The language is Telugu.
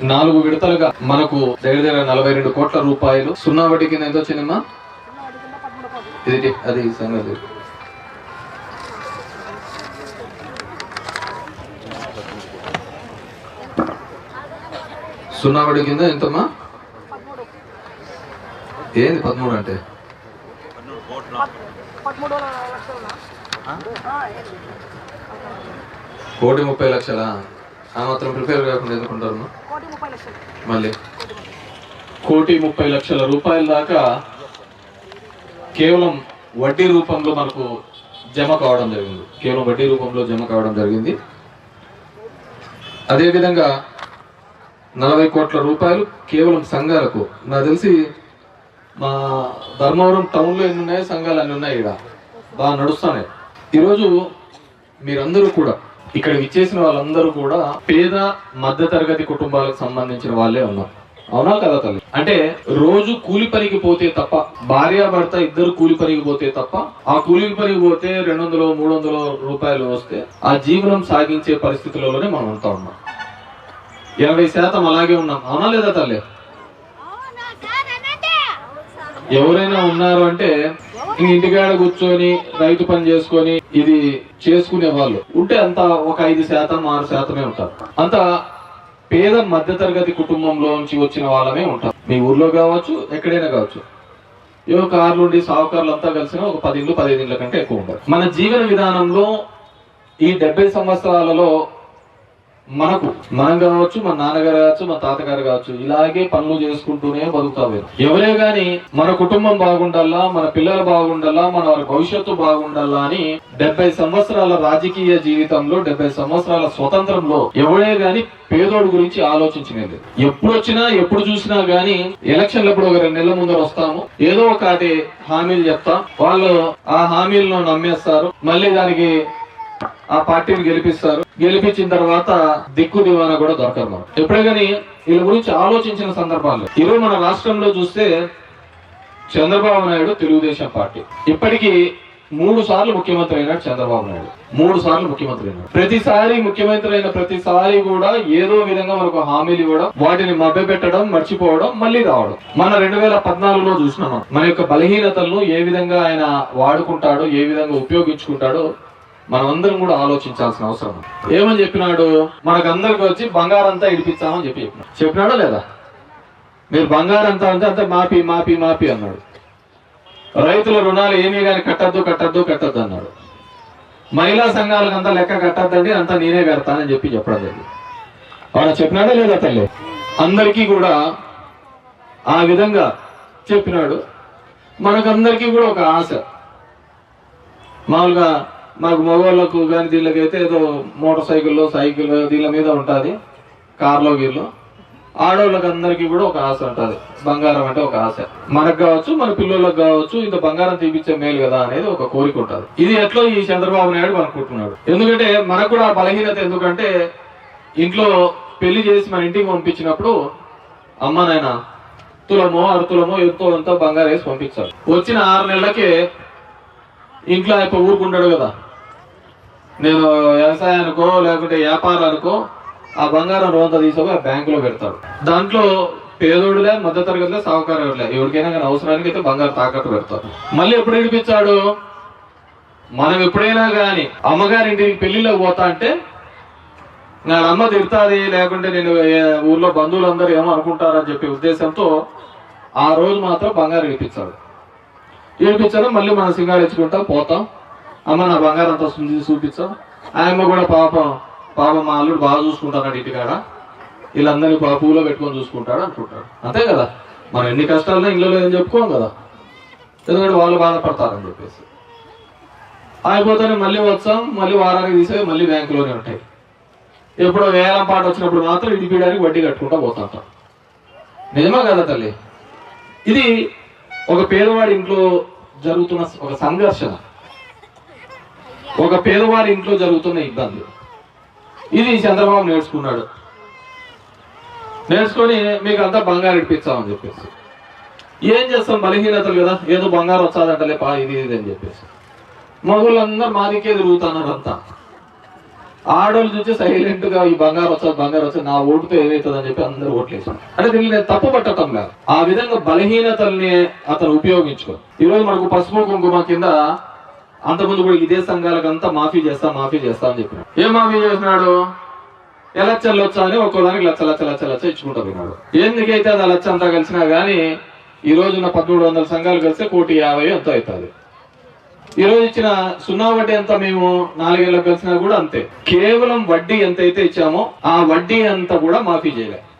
నాలుగు విడతలుగా మనకు దగ్గర దగ్గర నలభై రెండు కోట్ల రూపాయలు సున్నా వడ్డీ కింద ఎంత వచ్చిందమ్మా ఇది అది సంగతి. సున్నా వడ్డీ కింద ఎంతమ్మా? ఏంది పదమూడు అంటే? కోటి ముప్పై లక్షల? ఆ మాత్రం ప్రిపేర్ కాకుండా లక్షలు. మళ్ళీ. కోటి ముప్పై లక్షల రూపాయల దాకా కేవలం వడ్డీ రూపంలో మనకు జమ కావడం జరిగింది. కేవలం వడ్డీ రూపంలో జమ కావడం జరిగింది. అదేవిధంగా నలభై కోట్ల రూపాయలు కేవలం సంఘాలకు. నాకు తెలిసి మా ధర్మవరం టౌన్లో ఎన్ని ఉన్నాయి సంఘాలు అన్ని ఉన్నాయి ఇక్కడ. బాగా నడుస్తున్నాయి. ఈరోజు మీరందరూ కూడా ఇక్కడ ఇచ్చేసిన వాళ్ళందరూ కూడా పేద మధ్య తరగతి కుటుంబాలకు సంబంధించిన వాళ్ళే ఉన్నారు. అవునా కదా తల్లి? అంటే రోజు కూలి పనికి పోతే తప్ప భార్య భర్త ఇద్దరు కూలి పనికి పోతే తప్ప ఆ కూలి పనికి పోతే రెండు వందలు మూడు వందల రూపాయలు వస్తే ఆ జీవనం సాగించే పరిస్థితులలోనే మనం ఉంటా ఉన్నాం. ఎనభై శాతం అలాగే ఉన్నాం. అవునా లేదా తల్లి? ఎవరైనా ఉన్నారు అంటే ఈ ఇంటికాడ కూర్చొని రైతు పని చేసుకొని ఇది చేసుకునే వాళ్ళు. ఉంటే అంత ఒక ఐదు శాతం ఆరు శాతమే ఉంటారు. అంత పేద మధ్యతరగతి కుటుంబంలోంచి వచ్చిన వాళ్ళమే ఉంటారు. మీ ఊర్లో కావచ్చు ఎక్కడైనా కావచ్చు. ఏవో కార్లు ఉండి సావుకారులు అంతా కలిసిన ఒక పది ఇండ్లు పదిహేను ఇండ్ల కంటే ఎక్కువ ఉంటారు మన జీవన విధానంలో ఈ డెబ్బై సంవత్సరాలలో మనకు మనం కావచ్చు మన నాన్నగారు కావచ్చు మన తాతగారు కావచ్చు ఇలాగే పనులు చేసుకుంటూనే బతుకుతావు ఎవరే గాని మన కుటుంబం బాగుండాలా మన పిల్లలు బాగుండాలా మన వారి భవిష్యత్తు బాగుండాలా అని డెబ్బై సంవత్సరాల రాజకీయ జీవితంలో డెబ్బై సంవత్సరాల స్వతంత్రంలో ఎవరే గాని పేదోడు గురించి ఆలోచించినది ఎప్పుడు వచ్చినా ఎప్పుడు చూసినా గాని ఎలక్షన్లప్పుడు ఒక రెండు నెలల ముందర వస్తాము. ఏదో ఒకటి హామీలు చెప్తాం. వాళ్ళు ఆ హామీలను నమ్మేస్తారు. మళ్ళీ దానికి ఆ పార్టీని గెలిపిస్తారు. గెలిపించిన తర్వాత దిక్కు దివానా కూడా దొరకరు మనం ఎప్పుడే కానీ వీళ్ళ గురించి ఆలోచించిన సందర్భాలు ఈరోజు మన రాష్ట్రంలో చూస్తే చంద్రబాబు నాయుడు తెలుగుదేశం పార్టీ. ఇప్పటికీ మూడు సార్లు ముఖ్యమంత్రి అయినాడు చంద్రబాబు నాయుడు. మూడు సార్లు ముఖ్యమంత్రి అయినాడు. ప్రతిసారి ముఖ్యమంత్రి అయిన ప్రతిసారి కూడా ఏదో విధంగా మనకు హామీలు ఇవ్వడం వాటిని మభ్యపెట్టడం మర్చిపోవడం మళ్ళీ రావడం. మన రెండు వేల పద్నాలుగులో చూసినాం మన యొక్క బలహీనతలను ఏ విధంగా ఆయన వాడుకుంటాడో ఏ విధంగా ఉపయోగించుకుంటాడో మనమందరం కూడా ఆలోచించాల్సిన అవసరం ఉంది. ఏమని చెప్పినాడు? మనకందరికి వచ్చి బంగారంతా ఇడిపించామని చెప్పి చెప్పినాడు చెప్పినాడా లేదా? మీరు బంగారం అంతా అంటే అంతా మాపి మాపి మాపి అన్నాడు. రైతుల రుణాలు ఏమీ కానీ కట్టద్దు కట్టద్దు కట్టద్దు అన్నాడు. మహిళా సంఘాలకు అంతా లెక్క కట్టద్దండి అంతా నేనే కడతానని చెప్పి చెప్పడం జరిగింది. అవునా చెప్పినాడా లేదా తల్లి? అందరికీ కూడా ఆ విధంగా చెప్పినాడు. మనకందరికీ కూడా ఒక ఆశ. మామూలుగా నాకు మగవాళ్ళకు కానీ దీళ్ళకి అయితే ఏదో మోటార్ సైకిల్లో సైకిల్ దీళ్ళ మీద ఉంటుంది కార్లో వీళ్ళు ఆడవాళ్ళకి అందరికీ కూడా ఒక ఆశ ఉంటుంది. బంగారం అంటే ఒక ఆశ. మనకు కావచ్చు మన పిల్లలకు కావచ్చు ఇంత బంగారం తీపిచ్చే మేలు కదా అనేది ఒక కోరిక ఉంటుంది. ఇది ఎట్లా ఈ చంద్రబాబు నాయుడు అనుకుంటున్నాడు? ఎందుకంటే మనకు కూడా బలహీనత ఎందుకంటే ఇంట్లో పెళ్ళి చేసి మన ఇంటికి పంపించినప్పుడు అమ్మ నాయన తులమో అరుతులమో ఎంతో ఎంతో బంగారం వేసి పంపించాలి వచ్చిన ఆరు నెలలకే ఇంట్లో అయిపో ఊరుకుంటాడు కదా. నేను వ్యవసాయానికో లేకుంటే వ్యాపారానికో ఆ బంగారం రోంత తీసుకొని ఆ బ్యాంకులో పెడతాడు. దాంట్లో పేదోడులే మధ్య తరగతిలే సాహుకారులే. ఎవరికైనా కానీ అవసరానికి అయితే బంగారం తాకట్టు పెడతారు. మళ్ళీ ఎప్పుడు విడిపించాడు మనం ఎప్పుడైనా కానీ అమ్మగారి ఇంటికి పెళ్ళిలోకి పోతా అంటే నా అమ్మ తిడతాది లేకుంటే నేను ఊర్లో బంధువులందరూ ఏమో అనుకుంటారని చెప్పే ఉద్దేశంతో ఆ రోజు మాత్రం బంగారం వినిపించాడు ఇప్పించాను మళ్ళీ మనం సింగారు ఇచ్చుకుంటాం పోతాం. అమ్మ నా బంగారం అంతా చూసి చూపించాం. ఆయమ్మ కూడా పాపం పాపం మా అల్లుడు బాగా చూసుకుంటాడు ఇంటికాడ వీళ్ళందరినీ పా పూలో పెట్టుకొని చూసుకుంటాడు అనుకుంటాడు అంతే కదా? మనం ఎన్ని కష్టాల్లో ఇంట్లో ఏం చెప్పుకోం కదా? ఎందుకంటే వాళ్ళు బాధపడతారని చెప్పేసి. అయిపోతేనే మళ్ళీ వచ్చాం మళ్ళీ వారానికి తీసే మళ్ళీ బ్యాంకులోనే ఉంటాయి. ఎప్పుడో వేలం పాట వచ్చినప్పుడు మాత్రం ఇది పీయడానికి వడ్డీ కట్టుకుంటా పోతుంటాం నిజమా కదా తల్లి? ఇది ఒక పేదవాడి ఇంట్లో జరుగుతున్న ఒక సంఘర్షణ. ఒక పేదవాడి ఇంట్లో జరుగుతున్న ఇబ్బంది. ఇది చంద్రబాబు నేర్చుకున్నాడు. నేర్చుకొని మీకు అంతా బంగారు ఇప్పించామని చెప్పేసి. ఏం చేస్తాం? బలహీనతలు కదా. ఏదో బంగారం వచ్చాదంటలే పా ఇది ఇది అని చెప్పేసి. మగులందరూ మాదికే తిరుగుతున్నారు అంతా. ఆడోళ్ళు చూసి సైలెంట్గా ఈ బంగారు వచ్చా బంగారు వచ్చా నా ఓటుతో ఏమవుతుందని చెప్పి అందరూ ఓట్లేసారు అంటే దీన్ని నేను తప్పు పట్టడం లేదు ఆ విధంగా బలహీనతల్ని అతను ఉపయోగించుకో ఈరోజు మనకు పసుపు కుంకుమ కింద అంతకుముందు కూడా ఇదే సంఘాలకు అంతా మాఫీ చేస్తా మాఫీ చేస్తా అని చెప్పినాడు. ఏం మాఫీ చేసినాడు? ఎలక్షన్లు వచ్చా అని ఒక్కోదానికి లచ్చ లచ్చ లచ్చ లచ్చ ఇచ్చుకుంటా పోయినాడు. ఎందుకైతే అది లచ్చ అంతా కలిసినా కానీ ఈ రోజున పదమూడు వందల సంఘాలు కలిస్తే కోటి యాభై ఎంతో అవుతుంది. ఈ రోజు ఇచ్చిన సున్నా వడ్డీ ఎంత మేము నాలుగేళ్ళకి కలిసినా కూడా అంతే. కేవలం వడ్డీ ఎంత అయితే ఇచ్చామో ఆ వడ్డీ అంతా కూడా మాఫీ చేయలే.